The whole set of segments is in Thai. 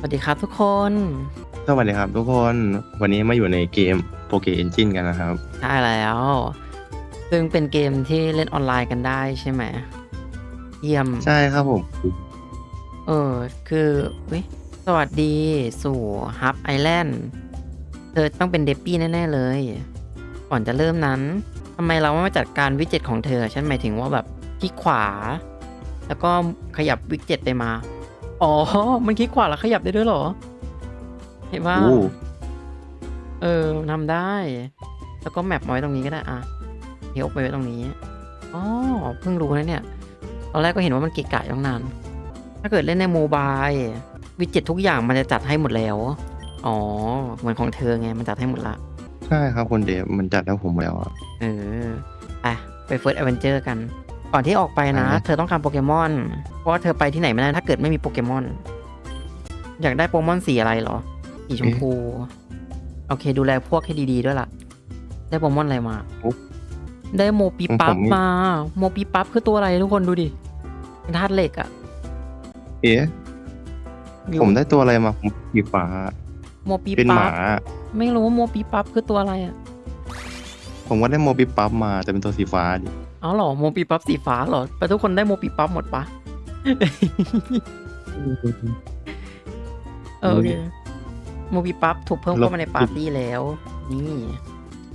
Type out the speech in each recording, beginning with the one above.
สวัสดีครับทุกคน สวัสดีครับทุกคน วันนี้มาอยู่ในเกมโปเกเอนจินกันนะครับ ใช่แล้ว ซึ่งเป็นเกมที่เล่นออนไลน์กันได้ใช่ไหม เยี่ยม ใช่ครับผม เออ คือเว้ยสวัสดีสู่ฮับไอแลนด์เธอต้องเป็นเดปปี้แน่ ๆ เลย ก่อนจะเริ่มนั้นทำไมเราไม่มาจัดการวิดเจ็ตของเธอ ฉันหมายถึงว่าแบบคลิกขวา แล้วก็ขยับวิดเจ็ตไปมา อ๋อ มันคลิกขวาแล้วขยับได้ด้วยเหรอ เห็นว่าโอ้เออทำได้ แล้วก็แมปมาไว้ตรงนี้ก็ได้อะเฮลไปไว้ตรงนี้อ๋อเพิ่งรู้นะเนี่ย ตอนแรกก็เห็นว่ามันเกะกะอยู่ตั้งนาน ถ้าเกิดเล่นในโมบายวิดเจ็ตทุกอย่างมันจะจัดให้หมดแล้ว อ๋อ เหมือนของเธอไง มันจัดให้หมดละ ใช่ครับคนเดฟมันจัดแล้วผมแล้วอะ เออไปไปเฟิร์สแอเวนเจอร์กัน ก่อนที่ออกไปนะอ่าเธอต้องการโปเกมอน เพราะว่าเธอไปที่ไหนไม่ได้ถ้าเกิดไม่มีโปเกมอน อยากได้โปเกมอนสีอะไรเหรอ สีชมพู โอเค ดูแลพวกให้ดี ๆ ด้วยล่ะ ได้โปเกมอนอะไรมา ได้โมปีปั๊บมา โมปีปั๊บคือตัวอะไรทุกคนดูดิเป็นธาตุเหล็กอะเอ๊ะอยู่ผมได้ตัวอะไรมาผมสีฟ้าโมปีเป็นหปั๊มาบไม่รู้ว่าโมปีปั๊บคือตัวอะไรอะผมว่าได้โมบิปั๊บมาแต่เป็นตัวสีฟ้าดิ เอาเหรอโมปีปั๊บสีฟ้าเหรอแต่ทุกคนได้โมปีปั๊บหมดปะเออโอเคโมบีปั๊บถูกเพิ่มเข้ามาในปาร์ตี้แล้ว นี่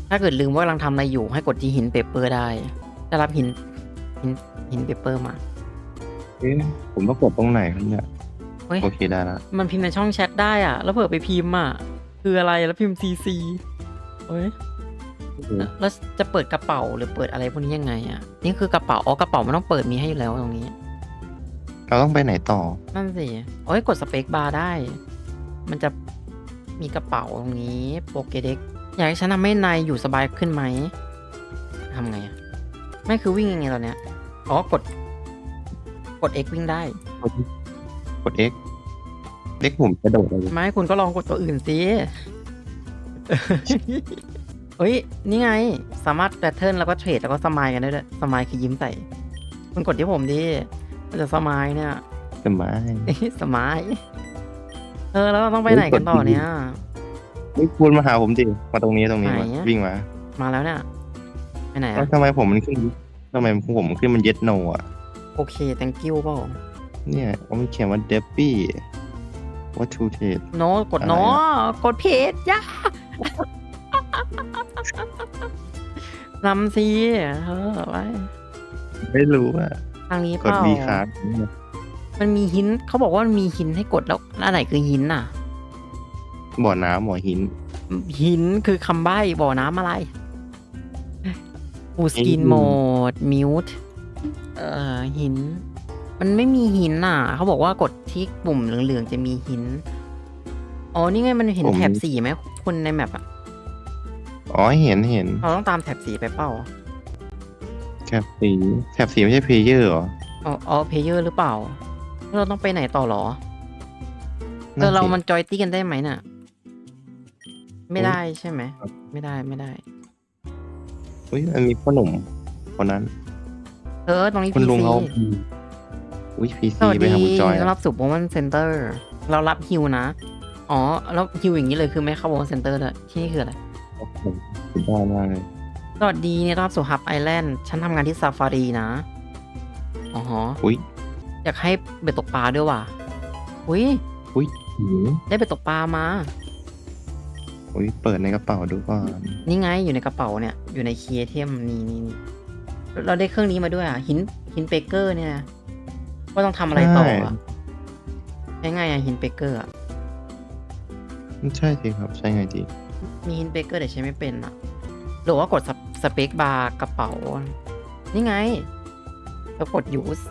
ถ้าเกิดลืมว่ากำลังทำอะไรอยู่ให้กดที่หินเปเปอร์ได้จะรับหินหินหินเปเปอร์มาเอ๊ะผมต้องกดตรงไหนครับเนี่ยเฮ้ยโอเคได้แล้วมันพิมพ์ในช่องแชทได้อะ แล้วเผื่อไปพิมพ์อะ คืออะไรแล้วพิมพ์ซีซีเฮ้ย แล้วจะเปิดกระเป๋าหรือเปิดอะไรพวกนี้ยังไงอะ นี่คือกระเป๋า อ๋อกระเป๋ามันต้องเปิดมีให้อยู่แล้วตรงนี้ เราต้องไปไหนต่อ นั่นสิโอ้ยกดสเปคบาร์ได้ มันจะมีกระเป๋าตรงนี้โปเกเด็กอยากให้ฉันทำให้นายอยู่สบายขึ้นไหมทำไงอะไม่คือวิ่งยังไงตอนเนี้ย อ๋อกด กด X วิ่งได้ กด X เล็กผมกระโดดเลย ไม่คุณก็ลองกดตัวอื่นสิ เฮ้ย นี่ไง สามารถแพทเทิร์นแล้วก็เทรดแล้วก็สมายกันได้ด้วยสมายคือยิ้มใส่คุณกดที่ผมดิมันจะสมายเนี่ย สมัยสมายเออแล้วเราต้องไปไหนกันต่อเนี่ย นี่คุณมาหาผมดิมาตรงนี้ตรงนี้ไหนมาอะ วิ่งมามาแล้วเนี่ยไปไหนแล้อะวทำไมผมมันขึ้นทำไมผมขึ้นมันเย็ดโนอะ โอเค thank you เปล่าเนี่ยมันเขียนว่าเดปปี้ว่าทูเทสโนกดอะไรโนอะกดเพจย่า นำสิเอออะไรไม่รู้อะทางนี้เปกดล่าวีคาร์มันมีหินเขาบอกว่ามันมีหินให้กดแล้วอันไหนคือหินน่ะ บ่อน้ำบ่อหิน หินคือคำใบ้บ่อน้ำอะไรฟูสกินไอ้หินโหมดมิวต์เอ่อหิน มันไม่มีหินน่ะ เขาบอกว่ากดที่ปุ่มเหลืองๆจะมีหิน อ๋อ นี่ไงมันเห็นแถบสีไหมคุณในแมปอะ อ๋อเห็นเห็นเราต้องตามแถบสีไปเปล่าแถบสีแถบสีไม่ใช่เพลเยอร์เหรออ๋ออ๋อเพเยอร์หรือเปล่าแล้วเราต้องไปไหนต่อหรอเอนั่อนเราสิมันจอยตี้กันได้ไหมน่ะ ไม่โอ้ยได้ใช่ไหมครับไม่ได้ไม่ได้อุ้ยมันมีพ่อหนุ่มคนนั้น เออตรงนี้คุณพีลุงซีเขาอุ้ยพีสซีวัสไปดีหาคุณจอยต้อนรับสู่โปรโมชั่นเซ็นเตอร์ เรารับฮิวนะ อ๋อ แล้วฮิวอย่างนี้เลยคือไม่เข้าโปรโมชั่นเซ็นเตอร์เลยที่นี่คืออะไร สุดยอดมากเลยสวัสดีเนี่ยต้อนรับสู่ฮับไอแลนด์ฉันทำงานที่ซาฟารีนะ อ๋อฮะอุ้ยอยากให้เบ็ดตกปลาด้วยว่ะอุ้ย อุ้ยหืมได้เบ็ดตกปลามา อุ้ยเปิดในกระเป๋าดูก่อนนี่ไงอยู่ในกระเป๋าเนี่ย อยู่ในคีย์ไอเทมนี่นี่นี่เราได้เครื่องนี้มาด้วยอะ หินหินเบเกอร์เนี่ยนะว่าต้องทำอะไรต่ออะใช้ไงอะหินเบเกอร์อะ ใช่สิครับ ใช่ไงดี มีหินเบเกอร์แต่ใช้ไม่เป็นอะหรือว่ากดสเปคบาร์กระเป๋า นี่ไง แล้วกด use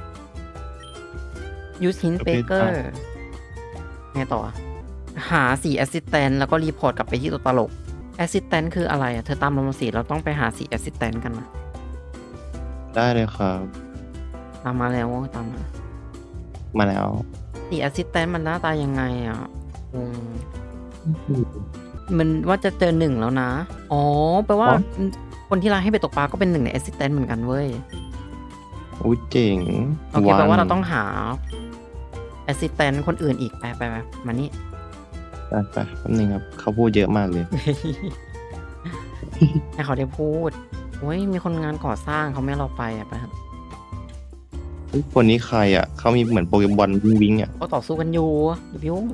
use hint baker ไงต่ออะหาสี assistant แล้วก็รีพอร์ตกลับไปที่ตัวตลก assistant คืออะไรอะ เธอตามลงมาสีเราต้องไปหาสี assistant กันนะได้เลยครับ ตามมาแล้วตามมา มาแล้วสีแอสซิสแตนต์มันหน้าตายังไงอะงง มันว่าจะเจอหนึ่งแล้วนะ อ๋อ แปลว่าอ๋อ คนที่ร้านให้ไปตกปลาก็เป็นหนึ่งในแอสซิสแตนต์เหมือนกันเว้ย อุ้ยเจ๋งโอเคแปลว่าเราต้องหาแอแอสซิสแตนต์คนอื่นอีก ไปไปไปมานี่ ไปไปแป๊บนึงครับเขาพูดเยอะมากเลย ให้เขาได้พูดโอ้ยมีคนงานก่อสร้างเขาไม่ให้เราไปอะไปครับเฮ้ยคนนี้ใครอะเขามีเหมือนโปเกมอนวิ่งวิ่งอะ เขาต่อสู้กันอยู่อย่าไปยุ่ง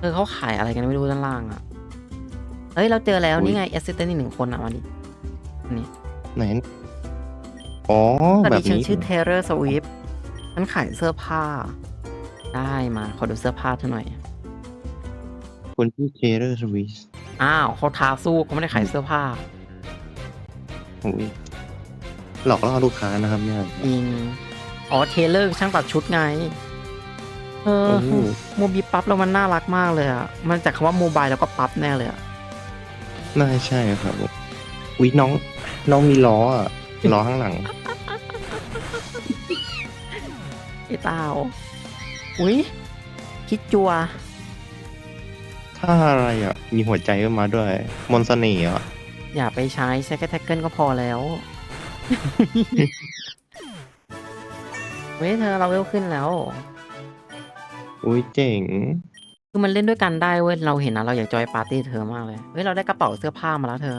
เออเขาขายอะไรกันไม่รู้ด้านล่างอะ เฮ้ย เราเจอแล้วนี่ไงแอสซิสแตนต์อีกหนึ่งคนอะมาดิไหน อ๋อสวัสแบดีบฉันนี้ชื่อเทเลอร์สวิฟฉันขายเสื้อผ้า ได้มา ขอดูเสื้อผ้าเธอหน่อย คนที่เคเรอร์สวิสอ้าวเขาท้าสู้เขาไม่ได้ขายเสื้อผ้าโอ้ยหลอกล่อลูกค้านะครับเนี่ยจริงอ๋อเทเลอร์ช่างตัดชุดไง เออโอ้โห โมบีปั๊บแล้วมันน่ารักมากเลยอะ มันจากคำว่าโมบายแล้วก็ปั๊บแน่เลยอะ น่าใช่ครับอุ้ยน้อง น้องมีล้ออะล้อข้างหลัง ไอ้เต้าอุ้ยคิดจัว ถ้าอะไรอะ มีหัวใจขึ้นมาด้วย มนต์เสน่ห์อะ อย่าไปใช้ใช้แค่แท็กเกิลก็พอแล้ว เว้ยเธอเราเวลขึ้นแล้ว อุ้ยเจ๋ง คือมันเล่นด้วยกันได้เว้ย เราเห็นนะเราอยากจอยปาร์ตี้เธอมากเลย เฮ้ย เราได้กระเป๋าเสื้อผ้ามาแล้วเธอ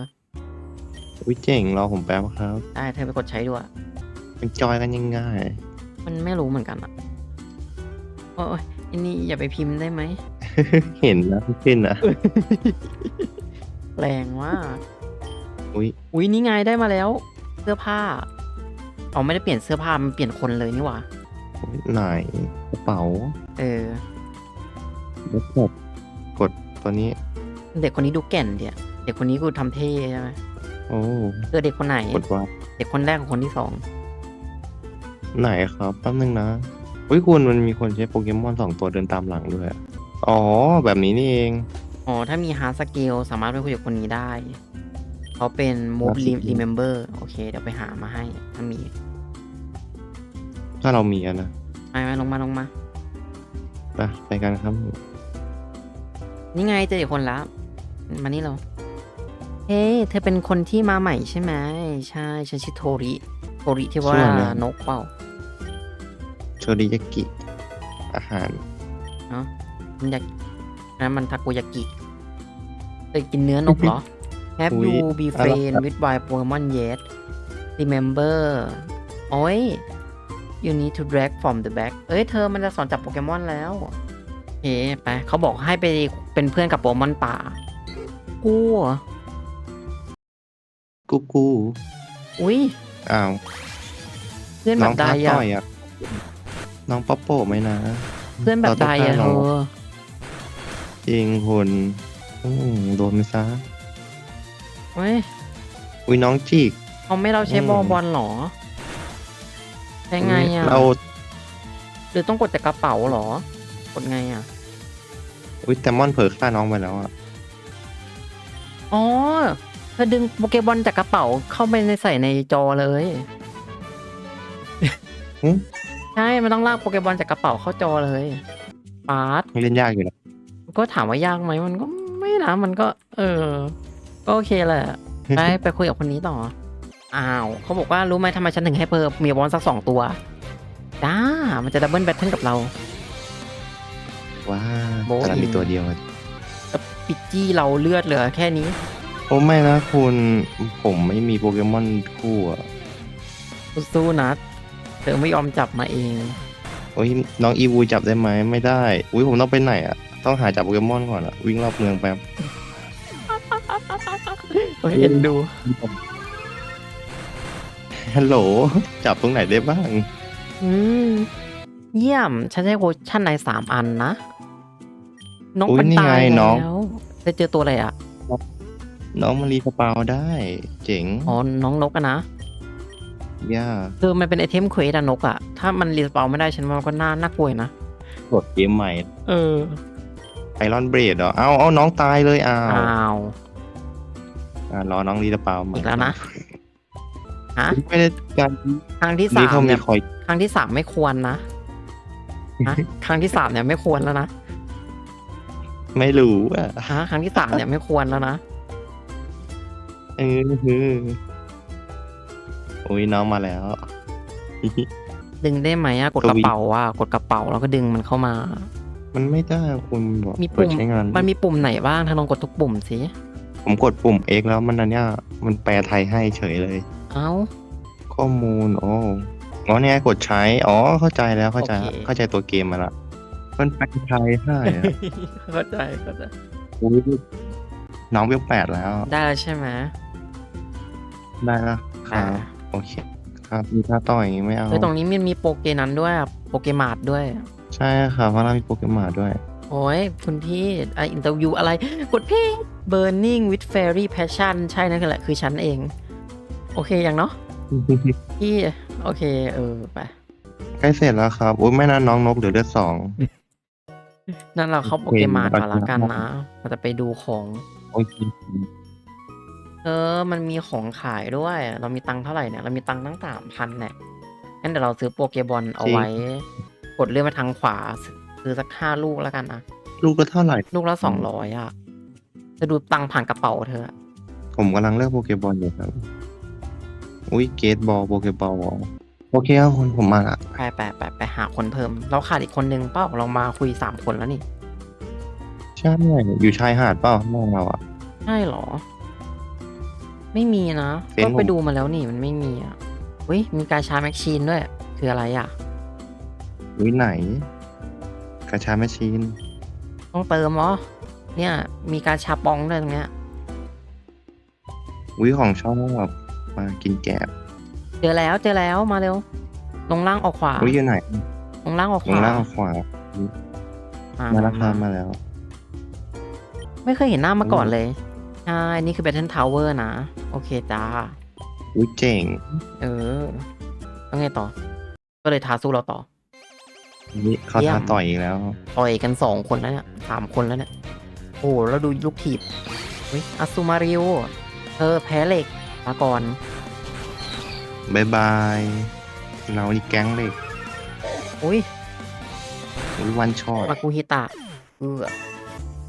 อุ้ยเจ๋ง รอผมแป๊บครับ ได้เธอไปกดใช้ด้วย มันจอยกันยังง่ายมันไม่รู้เหมือนกันอะโอ้ยอันนี้อย่าไปพิมพ์ได้ไหม เห็นนะขึ้นนะ แรงว่ากอุ้ยอุ้ยนี่ไงได้มาแล้ว เสื้อผ้า เอาไม่ได้เปลี่ยนเสื้อผ้ามันเปลี่ยนคนเลยนี่หว่า ไหนกระเป๋าเออ แล้วกดกดตัวนี้ เด็กคนนี้ดูแก่นเดียเด็กคนนี้กูทำเท่ใช่ไหมโอ้เออเด็กคนไหน กดว่าเด็กคนแรกกับคนที่สองไหนครับแป๊บนึงนะอุ้ยคุณมันมีคนใช้โปเกมอนสองตัวเดินตามหลังด้วย อ๋อ แบบนี้นี่เอง อ๋อ ถ้ามีฮาร์ดสกิลสามารถไปคุยกับคนนี้ได้ เขาเป็น move Hard skill remember โอเค เดี๋ยวไปหามาให้ ถ้ามี ถ้าเรามีอะนะไปไปลงมาลงมา ไปไปกันครับ นี่ไงเจออีกคนแล้ว มานี่เรา เฮ้ยเธอเป็นคนที่มาใหม่ใช่ไหมใช่ฉันชื่อโทริ โทริที่ว่าชื่ออะไรนะ นกเปล่าโชริยากิ อาหารเนาะมันอยากนะมันทาโกยากิเคยกินเนื้อนกเหรอ Have อุ๊ย you be อะไร friend with wild Pokemon yet Remember โอ้ย you need to drag from the back เอ้ย เธอมันจะสอนจับโปเกมอนแล้วเฮ้ไปเขาบอกให้ไปเป็นเพื่อนกับโปเกมอนป่ากูเหรอกูกูอุ้ยอ้าวเพื่อนแบน้องบใดท้าอะต่อยอะน้องป๊อปโป้ไหมนะเพื่อนแบบใดอะเราเธต้องอจริงคุณอืมโดนไปซะเฮ้ยอุ้ยน้องจีก เขาไม่เราใช้อืม บอลบอลเหรอ ใช้ไงอะเราหรือต้องกดจากกระเป๋าเหรอ กดไงอะอุ้ยแต่มอนเผลอฆ่าน้องไปแล้วอะอ๋อเธอดึงโปเกมอนจากกระเป๋าเข้าไปในใส่ในจอเลยหึใช่ มันต้องลากโปเกมอนจากกระเป๋าเข้าจอเลยปาร์ตเล่นยากอยู่นะก็ถามว่ายากไหมมันก็ไม่นะมันก็ เออก็โอเคแหละไปไปคุยกับคนนี้ต่อ อ้าวเขาบอกว่ารู้ไหมทำไมฉันถึงให้เพิ่มมีบอลสักสองตัวจ้ามันจะดับเบิลแบทเทิลกับเรา ว้าโบ๊ะแต่ละมีตัวเดียวอะแล้วปิดจี้เราเลือดเหลือแค่นี้ โอ้ไม่นะคุณผมไม่มีโปเกมอนคู่อะสู้ๆนะเธอไม่ยอมจับมาเอง โอ้ยน้องอีวูจับได้ไหมไม่ได้ อุ้ยผมต้องไปไหนอะ ต้องหาจับโปเกมอนก่อนอะ วิ่งรอบเมืองแป๊บเฮ้ยเอ็นดู ฮัลโหล จับตรงไหนได้บ้าง อืม เยี่ยม ฉันใช้โคชั่นในสามอันนะ น้องอุ๊ยเป็นนี่ตายไงน้อง แล้วจะเจอตัวอะไรอะ น้องมารีสปาวได้ เจ๋งอ๋อ น้องนกอะนะ ย่าคือมันเป็นไอเทมเควสอะนกอะถ้ามันรีสปาไม่ได้ฉันว่ามันก็น่าน่ากลัวอยู่นะกดเกมใหม่เออ ไอรอนเบรดเหรอ เอาเอาน้องตายเลยอ้าวอ้าว อะรอน้องรีสปาวใหม่อีกแล้วนะ ฮะไม่ได้การครั้งที่นี่สามเขามีเนี่ยคอยครั้งที่สามไม่ควรนะฮะครั้งที่สามเนี่ยไม่ควรแล้วนะไม่รู้อะฮะครั้งที่สามเนี่ยไม่ควรแล้วนะเออฮืออุ้ยน้องมาแล้ว ดึงได้ไหมอะกดสกระวิตช์เป๋าอะกดกระเป๋าแล้วก็ดึงมันเข้ามา มันไม่ได้คุณบอกมีเปิดปุ่มใช้งานมันมีปุ่มไหนบ้างเธอลองกดทุกปุ่มสิผมกดปุ่ม X แล้วมันอันเนี้ยมันแปลไทยให้เฉยเลย เอ้าข้อมูลอ๋ออ๋อเนี่ยกดใช้ อ๋อ เข้าใจแล้วเข้าใจโอเค เข้าใจตัวเกมมาละมันแปลไทยให้อะเข้าใจเข้าใจอุ๊ยน้องเวลแปดแล้ว ได้แล้วใช่ไหมได้แล้วครัอ่าบโอเค ครับมีท่าต่อยไม่เอา เฮ้ยตรงนี้มันมีโปเกนั้นด้วยอะโปเกมาร์ดด้วย ใช่ครับเพราะเรามีโปเกมอนด้วย โอ้ย คุณพี่ไออินเตอร์วิวอะไรกดเพลง Burning with Fairy Passion ใช่นั่นคือแหละคือฉันเองโอเคยังเนาะพี่โอเค เออไปใกล้เสร็จแล้วครับอุ้ยไม่นะน้องนกเหลือเลือดสองนั่นเราเข้าโปเกมาร์ดก่อนละกันนะเราจะไปดูของโอเคเออ มันมีของขายด้วย เรามีตังค์เท่าไหร่เนี่ย เรามีตังค์ตั้งสามพันเนี่ยงั้นเดี๋ยวเราซื้อโปเกบอลเอาไว้ กดเลื่อนมาทางขวา ซื้อสักห้าลูกแล้วกันนะลูกละเท่าไหร่ ลูกละสองร้อยอะ จะดูตังค์ผ่านกระเป๋าเธออะผมกำลังเลือกโปเกบอลอยู่ครับ อุ้ยเกตบอลโปเกบอลโอเคครับคุณผมมาละไปไปไปไปหาคนเพิ่ม เราขาดอีกคนนึงเปล่าเรามาคุยสามคนแล้วนี่ ใช่อยู่ชายหาดเปล่าข้างนอกเราอะใช่เหรอ ไม่มีนะเฟซก็ไปผม ดูมาแล้วนี่มันไม่มีอะอุ้ยมีการชาแมชชีนด้วย คืออะไรอะ อุ้ยไหน กระชาแมชชีนต้องเติมเหรอ เนี่ย มีการชาปองด้วยตรงเนี้ย อุ้ยของชอบ มากินแกบเจอแล้วเจอแล้วมาเร็ว ลงล่างออกขวา อุ้ยอยู่ไหนลงล่างออกลขวางล่างขวาอ่มาแล้วครับมามาแล้ว ไม่เคยเห็นหน้ามาก่อนเลย ใช่ นี่คือ Battle Tower นะ โอเคจ้า อุ้ยเจ๋งเออแล้วไงต่อ ก็เลยท้าสู้เราต่อ นี่เขาเยี่ยม ท้าต่อยอีกแล้ว ต่อยกันสองคนแล้วเนี่ยสามคนแล้วเนี่ย โอ้แล้วดูลูกถีบเฮ้ยอาซูมาริโอเธอแพ้เหล็ก มาก่อนบายบาย เรานี่แก๊งเล็กอุ้ยอุ้ยวันช็อตมากุฮิตะเออ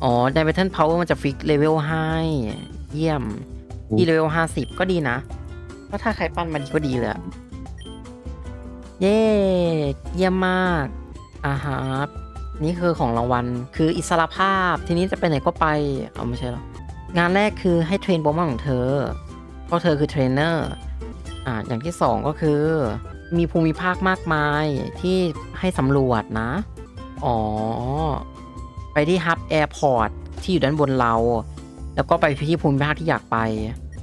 อ๋อในเบทเทิลพาวเวอร์มันจะฟิกเลเวลให้เยี่ยมที่เลเวลห้าสิบก็ดีนะก็ถ้าใครปั้นมันก็ดีเลยอะเย้เยี่ยมมากอ่าฮะนี่คือของรางวัล คืออิสรภาพ ทีนี้จะไปไหนก็ไป เอาไม่ใช่หรอ งานแรกคือให้เทรนโปรแกรมของเธอ เพราะเธอคือเทรนเนอร์อ่าอย่างที่สองก็คือ มีภูมิภาคมากมายที่ให้สำรวจนะ อ๋อ ไปที่ฮับแอร์พอร์ตที่อยู่ด้านบนเรา แล้วก็ไปที่ภูมิภาคที่อยากไป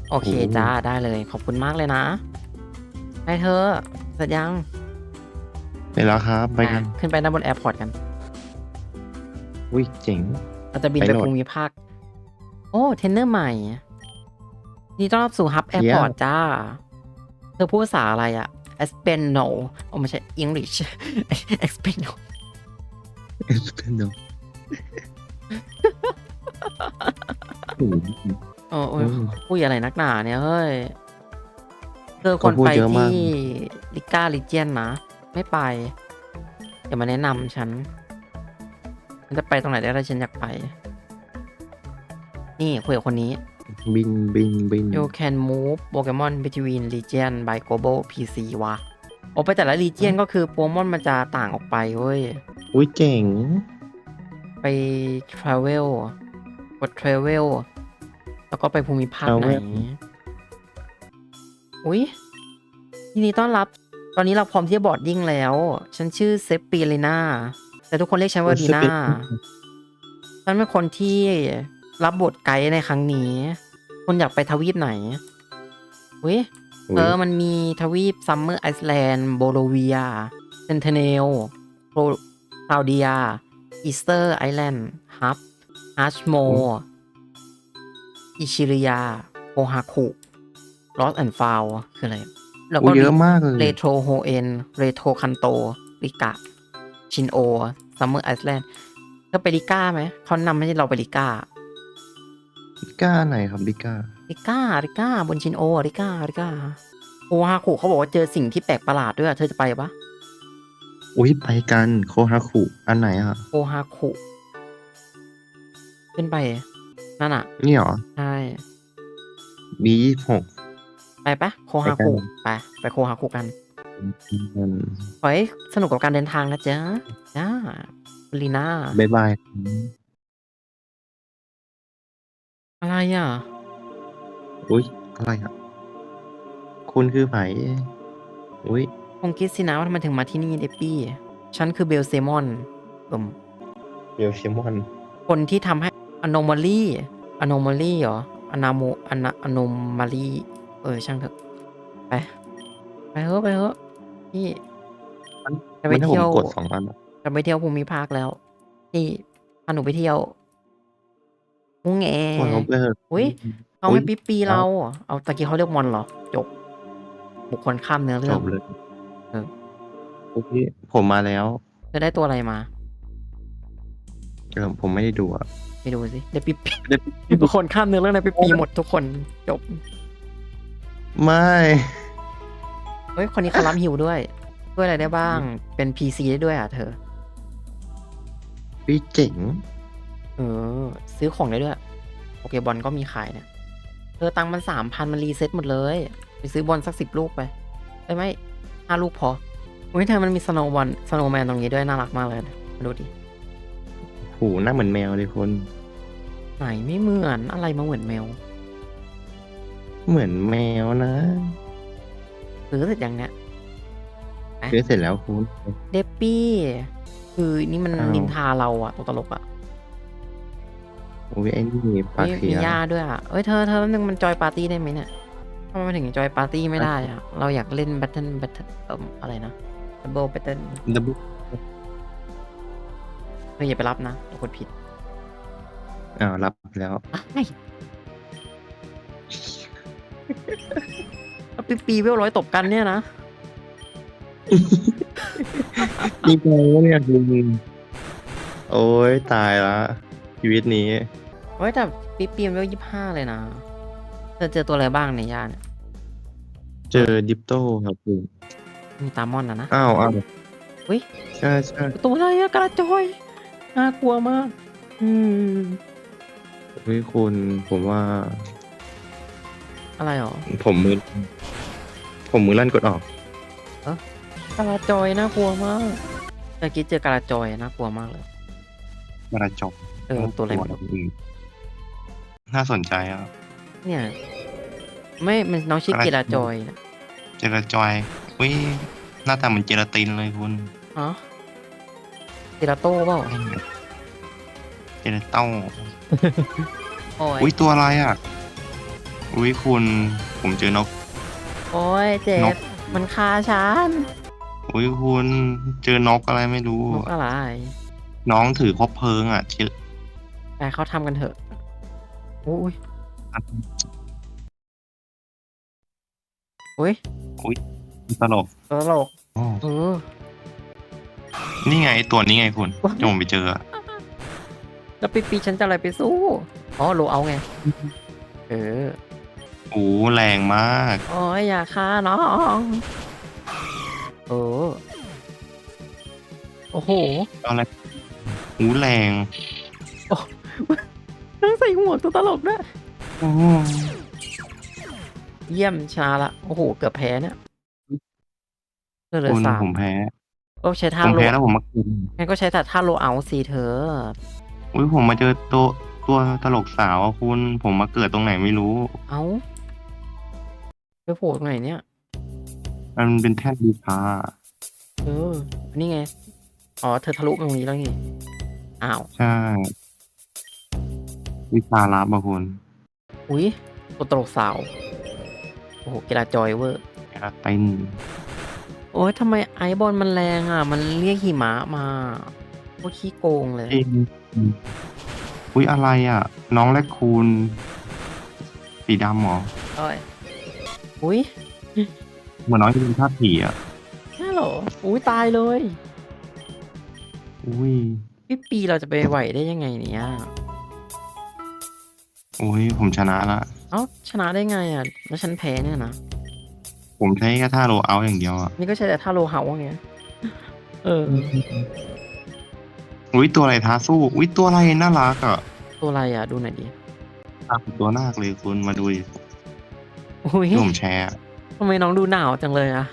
โอเคจ้าได้เลย ขอบคุณมากเลยนะ ไปเธอะเสร็จยังไปแล้วครับ ไปกันอะขึ้นไปด้านบนแอร์พอร์ตกัน อุ้ยเจ๋ง เราจะบินไปไปโหลดภูมิภาค โอ้ เทรนเนอร์ใหม่ยิ นดีต้อนรับสู่ฮับแอร์พอร์ตเยี่ยมจ้า เธอพูดภาษาอะไรอะ e s p a n o โอ้ไม่ใช่ English e s p a n o เอสเพนโดโอ้โอ้ยอืมพูดอะไรนักหนาเนี่ยเฮ้ย เธอควรเขาพูดไปเยอะมากที่ลิก้าลิเจียนนะไม่ไปอย่ามาแนะนำฉันฉันจะไปตรงไหนได้ถ้าฉันอยากไป นี่คุยกับคนนี้ บินบินบิน you can move Pokemon between region by global PC วะโอ้ไปแต่ละ region ก็คือโปเกมอนมันจะต่างออกไปเว้ย อุ้ยเจ๋ง ไป travel กด travel แล้วก็ไปภูมิภาคไหน Travel อุ้ยยินดีต้อนรับ ตอนนี้เราพร้อมที่จะบอร์ดดิ้งแล้ว ฉันชื่อเซฟปีเลนาแต่ทุกคนเรียกฉันว่าดีน่าฉันเป็นคนที่ รับบทไกด์ในครั้งนี้ คุณอยากไปทวีปไหนอุ้ยอุ๊ยเออ มันมีทวีปซัมเมอร์ไอซ์แลนด์โบโลเวียเซนเทเนลโคลาวเดียอีสเตอร์ไอแลนด์ฮับอาร์ชโมอิชิริยาโอฮาคุลอสแอนด์ฟาวคืออะไร แล้วอุ้ก็ยเยอะมากเลยเรโทรโฮเอนเรโทรคันโต ริกะ ชินโอซัมเมอร์ไอซ์แลนด์เธอไปริก้าไหม เขานำให้เราไปริก้า บิก้าไหนครับบิก้าริก้าริก้าบนชินโอริก้าริก้าโอฮาคุเขาบอกว่าเจอสิ่งที่แปลกประหลาดด้วยอะเธอจะไปปะอุ้ยไปกันโคฮาคุอันไหนอะโอฮาคุขึ้นไป นั่นอะนี่เหรอใช่บียี่หกไปปะโคฮาคุไปไปโคฮาคุกันมันขอให้สนุกกับการเดินทางนะจ๊ะจ้าคุณลีน่าบ๊ายบาย อะไรอะ อุ้ยอะไรอะ คุณคือไผอุ้ยคงคิดสินะว่าทำไมถึงมาที่นี่เดปปี้ ฉันคือเบลเซมอนอืมเบลเชมอนคนที่ทำให้อน m ม l ลี่อน m ม l ลี่เหรออนาโมอนาอนมาลีเออ ช่างเถอะ ไป ไปเถอะไปเถอะพี่จะไปมันให้ผเที่มยว กดสองอันอะจะไปเที่ยวภูมิภาคแล้วพี่พาหนูไปเที่ยว มุ้งแงปล่อยเขาไปเถอะอุ๊ยเอาให้อุ๊ยปีปีเอาเราเหรอเอาตะกี้เขาเรียกมอนเหรอ จบ บุคคลข้ามเนื้อจเรื่องบเลยเออโอเคผมมาแล้วจะได้ตัวอะไรมา เออผมไม่ได้ดูอะไปดูสิได้ปีปีได้บุคคลข้ามเนื้อเรื่องในปีปีหมดทุกคนจบไม่เฮ้ยคนนี้เขารับฮิวด้วยช่วยอะไรได้บ้างเป็น PC ได้ด้วยอะเธอ พี่เจ๋ง เออ ซื้อของได้ด้วยโอเคบอลก็มีขายเนี่ยเธอตังค์มันสามพันมันรีเซ็ตหมดเลย ไปซื้อบอลสักสิบลูกไปได้ไหมห้าลูกพออุ้ยเธอมันมีสโนว์บอลสโนว์แมนตรงนี้ด้วยน่ารักมากเลยมาดูดิหูหน้าเหมือนแมวเลยคน ไหนไม่เหมือนอะไรมาเหมือนแมว เหมือนแมวนะซื้อเสร็จยังเนี่ยเดี๋ยวเสร็จแล้วคุณเดปปี้ คือนี่มันอ้าวนินทาเราอะตัวตลกอะโอ้ยไอ้นี่ปลามีเขีมียวย่าด้วยอะเอ้ยเธอเธอแป๊บนึงมันจอยปาร์ตี้ได้ไหมเนี่ยทำไมมันถึงจอยปาร์ตี้ไม่ได้อะเราอยากเล่นแบทเทิลแบทเทิลเอ่ออะไรนะดับเบิลแบทเทิลดับเบิลเธออย่าไปรับนะเดี๋ยวกดผิดอ้าวรับแล้ว อ้ายเอาปีปีเวลร้อยตบกันเนี่ยนะ นี่แปลว่าเนี่ยคุณโอ้ยตายละชีวิตนี้ เฮ้ยแต่ปีปีมันเวลยี่ห้าเลยนะเธอเจอตัวอะไรบ้างในย่าเนี่ยเจอดิปโต้ครับคุณมีตามอนนะนะ อ้าวอ้าวอุ๊ย ใช่ใช่ตัวอะไรอะกระจอยน่ากลัวมาก อืมเฮ้ยคุณผมว่า อะไรหรอผมมือ ผมมือลั่นกดออก กระจอยน่ากลัวมากเมื่อกี้เจอกระจอยน่ากลัวมากเลยกระจกเออตัวอะไรไม่รู้อืม น่าสนใจอะ เนี่ย ไม่มันน้องชื่อกระระจอยนะเจรจอยอุ้ยหน้าตาเหมือนเจลาตินเลยคุณฮะเจลาโต้เปล่าเจลาเต้าโอ้ยอุ้ยตัวอะไรอะ อุ้ยคุณ ผมเจอนก โอ้ยเจ็นบ ก มันคาฉันอุ้ยคุณเจอนกอะไรไม่รู้ นกอะไรน้องถือคบเพลิงอะชิไปเขาทำกันเถอะ อุ้ยอุ้ยตลกตลกอ๋อเออ นี่ไงไอ้ตัวนี้ไงคุณที่ผมไปเจออะแล้วปีปีฉันจะอะไรไปสู้ อ๋อโลเอาไง เออโอ้แรงมากโอ้ยอย่าฆ่าน้องเออโอ้โห เอาอะไรหูแรงนั่งใส่หัวกตัวตลกด้วยโอ้เยี่ยมชนะละ โอ้โห เกือบแพ้เนี่ยเธอเหลือคุณสามผมแพ้ก็ใช้ท่าผมโลแพ้แล้วผมมาคืนงั้นก็ใช้แต่ท่าโลเอาสิเธอ อุ้ยผมมาเจอตัวตัวตลกสาวอะคุณ ผมมาเกิดตรงไหนไม่รู้ เอาไปโผล่ตรงไหนเนี่ย มันเป็นแท่นบูชาเออ นี่ไง อ๋อ เธอทะลุตรงนี้แล้วไงอ้าว ใช่ วิชาลับอะคุณอุ้ยตัวตลกสาว โอ้โหกีฬาจอยเวอร์เจลาตินโอ้ยทำไมไอบอลมันแรงอะ มันเรียกหิมะมาโคตรขี้โกงเลยจริงอุ้ยอะไรอะ น้องแรคคูนสีดำเหรอ โอ้ยอุ้ยเหมือนน้องจะเป็นท่าผีอะใช่เหรอ อุ้ยตายเลย อุ้ย พี่ปีเราจะไปไหวได้ยังไงเนี่ย อุ้ยผมชนะละ เอ้าชนะได้ไงอะ แล้วฉันแพ้เนี่ยนะ ผมใช้แค่ท่าโรลเอาท์อย่างเดียวอะนี่ก็ใช้แต่ท่าโลเฮาไงเออ อุ้ยตัวอะไรท้าสู้อุ้ยตัวอะไรน่ารักอะตัวอะไรอะ ดูหน่อยดิตามตัวนาคเลยคุณมาดูดิอุ้ยที่ผมแชร์อะทำไมน้องดูหนาวจังเลยอะ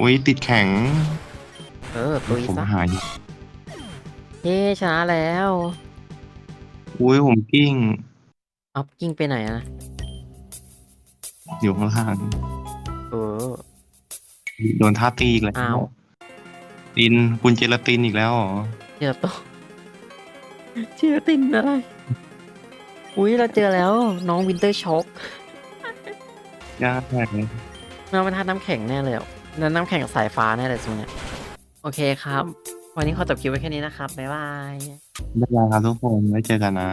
อุ้ยติดแข็ง เออตุยผมซะหายอยู่ เย้ชนะแล้ว อุ้ยผมกิ้งเอากิ้งไปไหนอะนะอยู่ข้างล่างเออ โดนท่าตีอีกแล้วอ้าวตินคุณเจลาตินอีกแล้วเหรอเจอตัวเจอตินอะไร อุ้ยเราเจอแล้ว น้องวินเตอร์ช็อกยากมากเลยเราเป็นทาน้ำแข็งแน่เลยอะนั่นน้ำแข็งสายฟ้าแน่เลยตรงเนี้ยโอเคครับ วันนี้ขอจบคลิปไว้แค่นี้นะครับ บ๊ายบาย บ๊ายบายครับทุกคนไว้เจอกันนะ